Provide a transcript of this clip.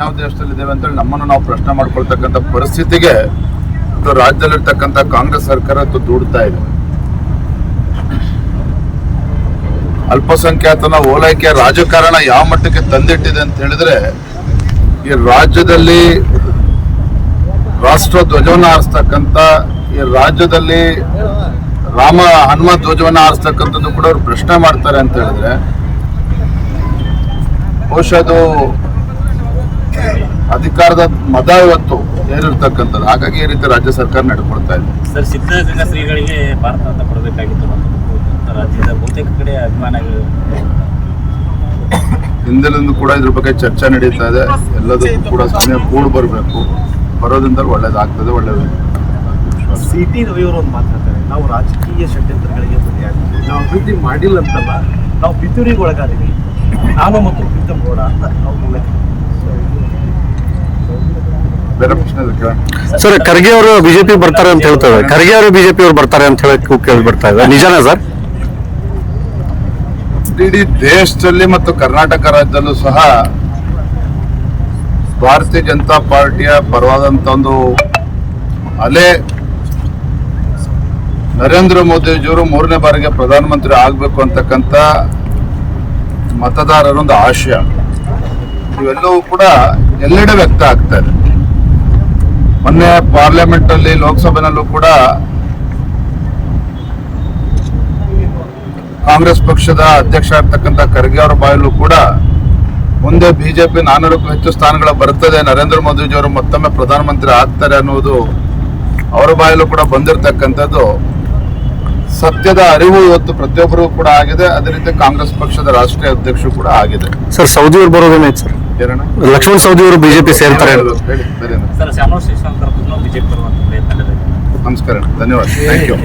ಯಾವ ದೇಶದಲ್ಲಿದ್ದೇವೆ ಅಂತೇಳಿ ನಮ್ಮನ್ನು ನಾವು ಪ್ರಶ್ನೆ ಮಾಡ್ಕೊಳ್ತಕ್ಕಂಥ ಪರಿಸ್ಥಿತಿಗೆ ರಾಜ್ಯದಲ್ಲಿರ್ತಕ್ಕಂಥ ಕಾಂಗ್ರೆಸ್ ಸರ್ಕಾರ ದೂಡ್ತಾ ಇದೆ. ಅಲ್ಪಸಂಖ್ಯಾತನ ಓಲೈಕೆ ರಾಜಕಾರಣ ಯಾವ ಮಟ್ಟಕ್ಕೆ ತಂದಿಟ್ಟಿದೆ ಅಂತ ಹೇಳಿದ್ರೆ, ಈ ರಾಜ್ಯದಲ್ಲಿ ರಾಷ್ಟ್ರ ಧ್ವಜವನ್ನ ಆರಿಸ್ತಕ್ಕಂತ ಈ ರಾಜ್ಯದಲ್ಲಿ ರಾಮ ಹನುಮ ಧ್ವಜವನ್ನ ಆರಿಸ್ತಕ್ಕಂಥದ್ದು ಕೂಡ ಅವ್ರು ಪ್ರಶ್ನೆ ಮಾಡ್ತಾರೆ ಅಂತ ಹೇಳಿದ್ರೆ, ಬಹುಶಃ ಅದು ಅಧಿಕಾರದ ಮದ ಇವತ್ತು ಏನಿರ್ತಕ್ಕಂಥದ್ದು? ಹಾಗಾಗಿ ಈ ರೀತಿ ರಾಜ್ಯ ಸರ್ಕಾರ ನಡ್ಕೊಳ್ತಾ ಇದೆ. ಸರ್ ಸಿದ್ಧಗಂಗಾ ಶ್ರೀಗಳಿಗೆ ಭಾರತ ಅಂತ ಕೊಡಬೇಕಾಗಿತ್ತು ರಾಜ್ಯದ ಬಹುತೇಕ ಕಡೆ ಅಭಿಮಾನಿಗಳು ಹಿಂದಿನಿಂದ ಕೂಡ ಇದ್ರ ಬಗ್ಗೆ ಚರ್ಚೆ ನಡೀತಾ ಇದೆ. ಎಲ್ಲದಕ್ಕೂ ಕೂಡ ಸಮಯ ಕೂಡ ಬರಬೇಕು. ಬರೋದ್ರಿಂದ ಒಳ್ಳೇದಾಗ್ತದೆ ಒಳ್ಳೇದು. ಸಿಟಿ ರವಿಯವರು ಒಂದು ಮಾತಾಡ್ತಾರೆ. ನಾವು ರಾಜಕೀಯ ಷಡ್ಯಂತ್ರಗಳಿಗೆ ಬಲಿಯಾಗ್ತೀವಿ ನಾವು ಅಭಿವೃದ್ಧಿ ಮಾಡಿಲ್ಲ ಅಂತಲ್ಲ ನಾವು ಪಿತೂರಿಗೆ ಒಳಗಾದೀವಿ ನಾನು ಮತ್ತು ಪ್ರೀತಮ್ ಗೌಡ ಅಂತ ನಾವು ಸರ್ ಖರ್ಗೆ ಅವರು ಬಿಜೆಪಿ ಬರ್ತಾರೆ ಅಂತ ಹೇಳ್ತಾರೆ ಖರ್ಗೆ ಅವರು ಬಿಜೆಪಿ ಅವರು ಬರ್ತಾರೆ ಅಂತ ಹೇಳಿ ಕೇಳಿ ಬರ್ತಾ ಇದೆ ನಿಜನಾ ಸರ್? ಇಡೀ ದೇಶದಲ್ಲಿ ಮತ್ತು ಕರ್ನಾಟಕ ರಾಜ್ಯದಲ್ಲೂ ಸಹ ಭಾರತೀಯ ಜನತಾ ಪಾರ್ಟಿಯ ಪರವಾದಂತ ಒಂದು ಅಲೆ ನರೇಂದ್ರ ಮೋದಿಜಿಯವರು ಮೂರನೇ ಬಾರಿಗೆ ಪ್ರಧಾನಮಂತ್ರಿ ಆಗಬೇಕು ಅಂತಕ್ಕಂಥ ಮತದಾರರೊಂದು ಆಶಯ. ಇವೆಲ್ಲವೂ ಕೂಡ ಎಲ್ಲೆಡೆ ವ್ಯಕ್ತ ಆಗ್ತಾ ಇದೆ. ಮೊನ್ನೆ ಪಾರ್ಲಿಮೆಂಟ್ ಅಲ್ಲಿ ಲೋಕಸಭೆನಲ್ಲೂ ಕೂಡ ಕಾಂಗ್ರೆಸ್ ಪಕ್ಷದ ಅಧ್ಯಕ್ಷ ಆಗ್ತಕ್ಕಂಥ ಖರ್ಗೆ ಅವರ ಬಾಯಲ್ಲೂ ಕೂಡ ಮುಂದೆ ಬಿಜೆಪಿ ನಾನೂರಕ್ಕೂ ಹೆಚ್ಚು ಸ್ಥಾನಗಳ ಬರ್ತದೆ ನರೇಂದ್ರ ಮೋದಿಜಿಯವರು ಮತ್ತೊಮ್ಮೆ ಪ್ರಧಾನಮಂತ್ರಿ ಆಗ್ತಾರೆ ಅನ್ನುವುದು ಅವರ ಬಾಯಲ್ಲೂ ಕೂಡ ಬಂದಿರತಕ್ಕಂಥದ್ದು ಸತ್ಯದ ಅರಿವು ಇವತ್ತು ಪ್ರತಿಯೊಬ್ಬರಿಗೂ ಕೂಡ ಆಗಿದೆ, ಅದೇ ರೀತಿ ಕಾಂಗ್ರೆಸ್ ಪಕ್ಷದ ರಾಷ್ಟ್ರೀಯ ಅಧ್ಯಕ್ಷರು ಕೂಡ ಆಗಿದೆ ಸರ್, ಸೌದಿ ಅವರು ಬರೋದೇನಾಯ್ತು ಸರ್? ಲಕ್ಷ್ಮಣ್ ಸೌದಿ ಅವರು ಬಿಜೆಪಿ ಸೇರ್ತಾರೆ. ನಮಸ್ಕಾರ ಧನ್ಯವಾದ. Thank you